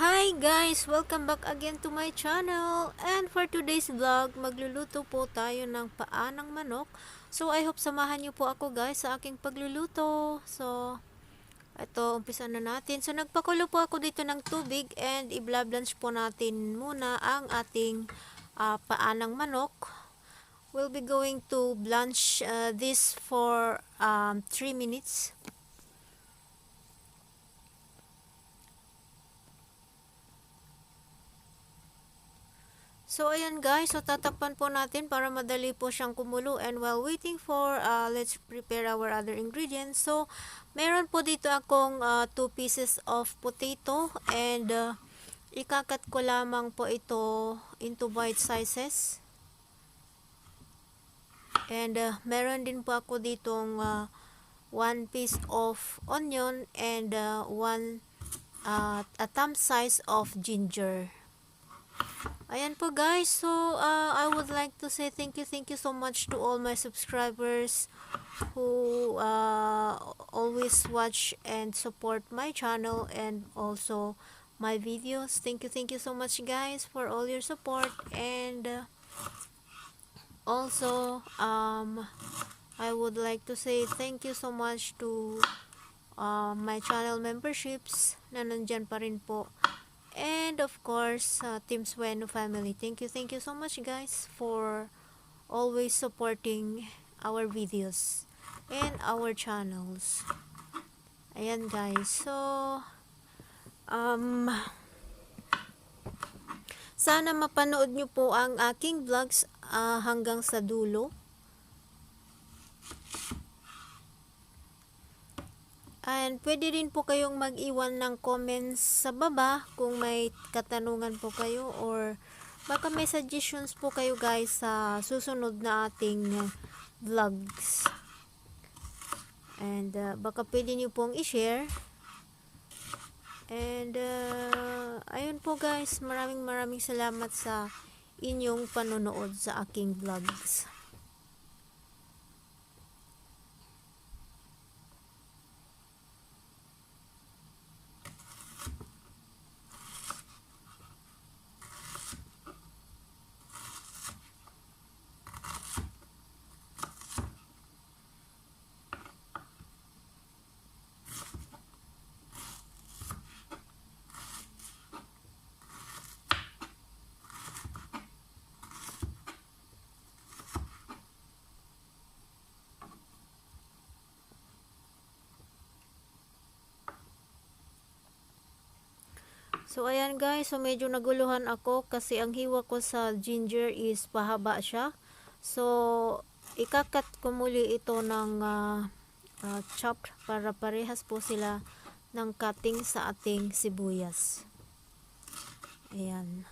Hi guys! Welcome back again to my channel. And for today's vlog, magluluto po tayo ng paa ng manok. So I hope samahan niyo po ako guys sa aking pagluluto. So, ito, umpisa na natin. So nagpakulo po ako dito ng tubig and i-blanch po natin muna ang ating ah, paa ng manok. We'll be going to blanch ah, this for 3 minutes. So, ayan guys. So, tatakpan po natin para madali po siyang kumulo. And while waiting for, uh, let's prepare our other ingredients. So, meron po dito akong 2 pieces of potato. And, uh, ikakat ko lamang po ito into bite sizes. And, uh, meron din po ako ditong 1 piece of onion and 1 uh, a thumb size of ginger. Ayan po guys, so uh, I would like to say thank you, thank you so much to all my subscribers who uh, always watch and support my channel and also my videos. Thank you, thank you so much guys for all your support and uh, also um, I would like to say thank you so much to uh, my channel memberships na nandyan pa rin po. And of course, uh, Team Sueno family. Thank you, thank you so much guys for always supporting our videos and our channels. Ayan guys. So, um, sana mapanood nyo po ang aking vlogs ah, hanggang sa dulo. And pwede rin po kayong mag-iwan ng comments sa baba kung may katanungan po kayo or baka may suggestions po kayo guys sa susunod na ating uh, vlogs. And uh, baka pwede nyo pong i-share. And uh, ayun po guys, maraming maraming salamat sa inyong panonood sa aking vlogs. So, ayan guys. So, medyo naguluhan ako kasi ang hiwa ko sa ginger is pahaba siya. So, ikakat ko muli ito ng uh, uh, chopped para parehas po sila ng cutting sa ating sibuyas. Ayan.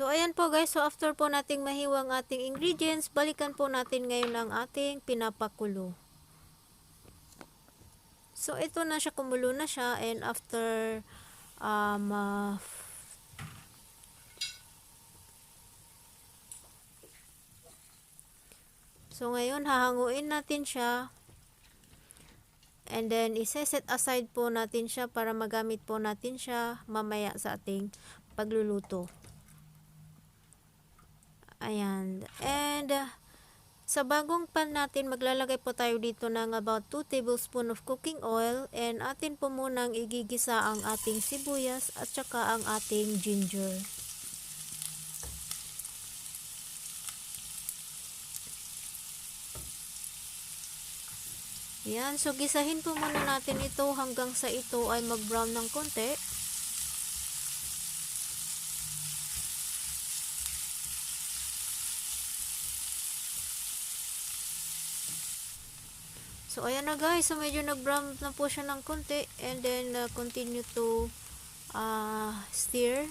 So, ayan po guys. So, after po nating mahiwang ating ingredients, balikan po natin ngayon ang ating pinapakulo. So, ito na siya, kumulo na siya. And after, um, uh, so, ngayon, hahanguin natin siya. And then, isa-set aside po natin siya para magamit po natin siya mamaya sa ating pagluluto. Ayan. And, uh, sa bagong pan natin, maglalagay po tayo dito ng about 2 tablespoon of cooking oil and atin po munang igigisa ang ating sibuyas at saka ang ating ginger. Yan, so gisahin po muna natin ito hanggang sa ito ay mag-brown ng konti. So, ayan na guys. So, medyo nag-brown na po siya ng konti. And then, uh, continue to uh, stir.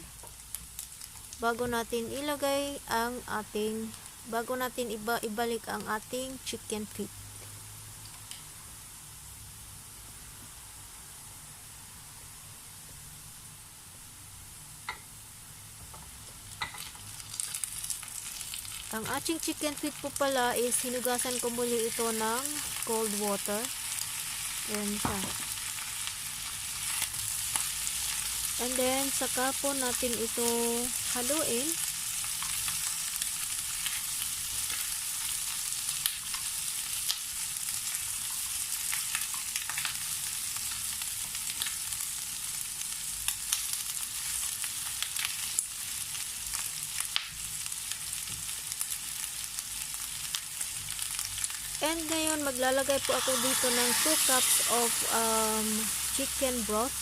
Bago natin ilagay ang ating, bago natin iba, ibalik ang ating chicken feet. Ang ating chicken feet po pala is hinugasan ko muli ito ng cold water. Ayan siya. And then, saka po natin ito haluin. And ngayon, maglalagay po ako dito ng 2 cups of um, chicken broth.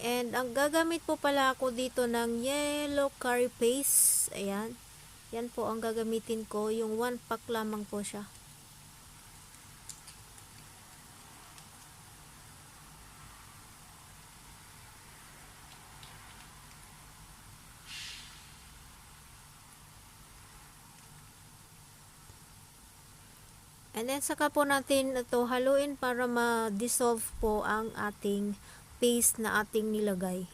And ang gagamit po pala ako dito ng yellow curry paste. Ayan. Yan po ang gagamitin ko. Yung 1 pack lamang po siya. And then saka po natin ito haluin para ma-dissolve po ang ating paste na ating nilagay.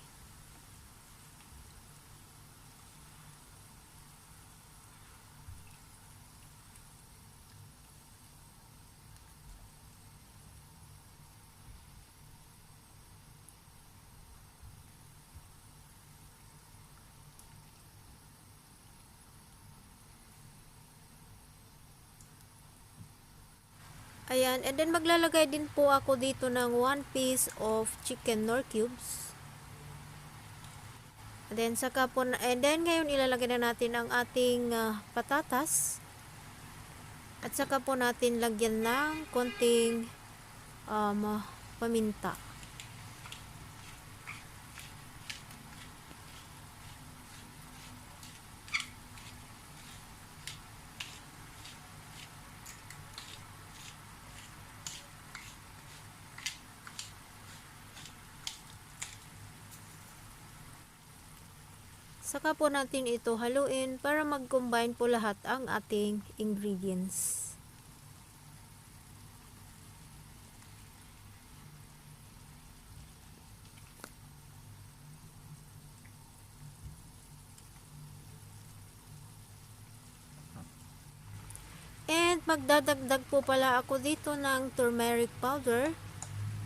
Ayan, and then maglalagay din po ako dito ng 1 piece of chicken nor cubes. And then saka po na, and then ngayon ilalagay na natin ang ating ah, patatas. At saka po natin lagyan ng konting um, paminta. Saka po natin ito haluin para mag-combine po lahat ang ating ingredients. And magdadagdag po pala ako dito ng turmeric powder.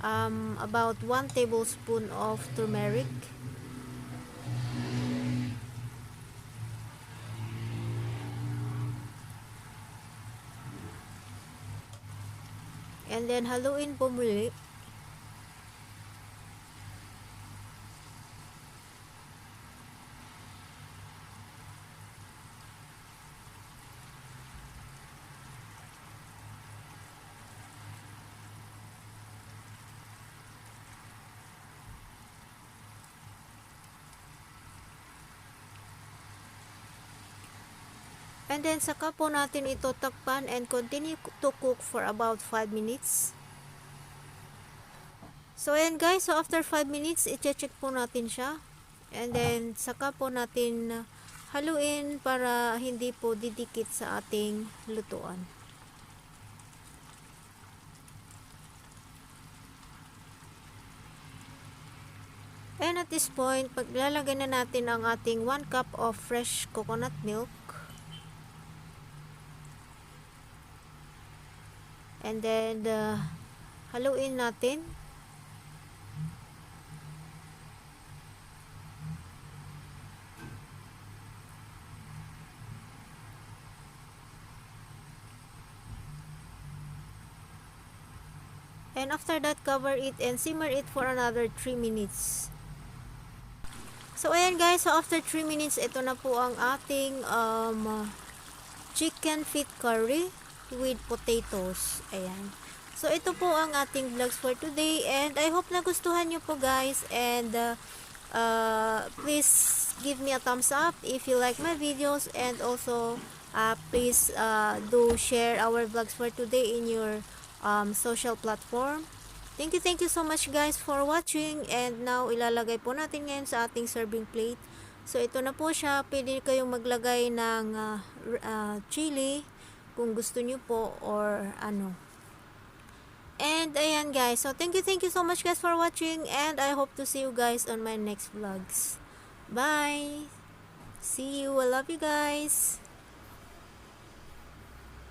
Um, about 1 tablespoon of turmeric. And then haluin po muli. And then saka po natin ito takpan and continue to cook for about 5 minutes. So ayan guys, so after 5 minutes, i-check po natin siya. And then saka po natin haluin para hindi po didikit sa ating lutuan. And at this point, paglalagay na natin ang ating 1 cup of fresh coconut milk. And then, uh, haluin natin. And after that, cover it and simmer it for another 3 minutes. So, ayan guys. So, after 3 minutes, ito na po ang ating um, chicken feet curry with potatoes. Ayan. So, ito po ang ating vlogs for today. And I hope nagustuhan nyo po guys. And uh, uh, please give me a thumbs up if you like my videos. And also, uh, please uh, do share our vlogs for today in your um, social platform. Thank you, thank you so much guys for watching. And now, ilalagay po natin ngayon sa ating serving plate. So, ito na po siya. Pwede kayong maglagay ng uh, uh, chili kung gusto nyo po or ano. And ayan guys. So, thank you, thank you so much guys for watching. And I hope to see you guys on my next vlogs. Bye! See you. I love you guys.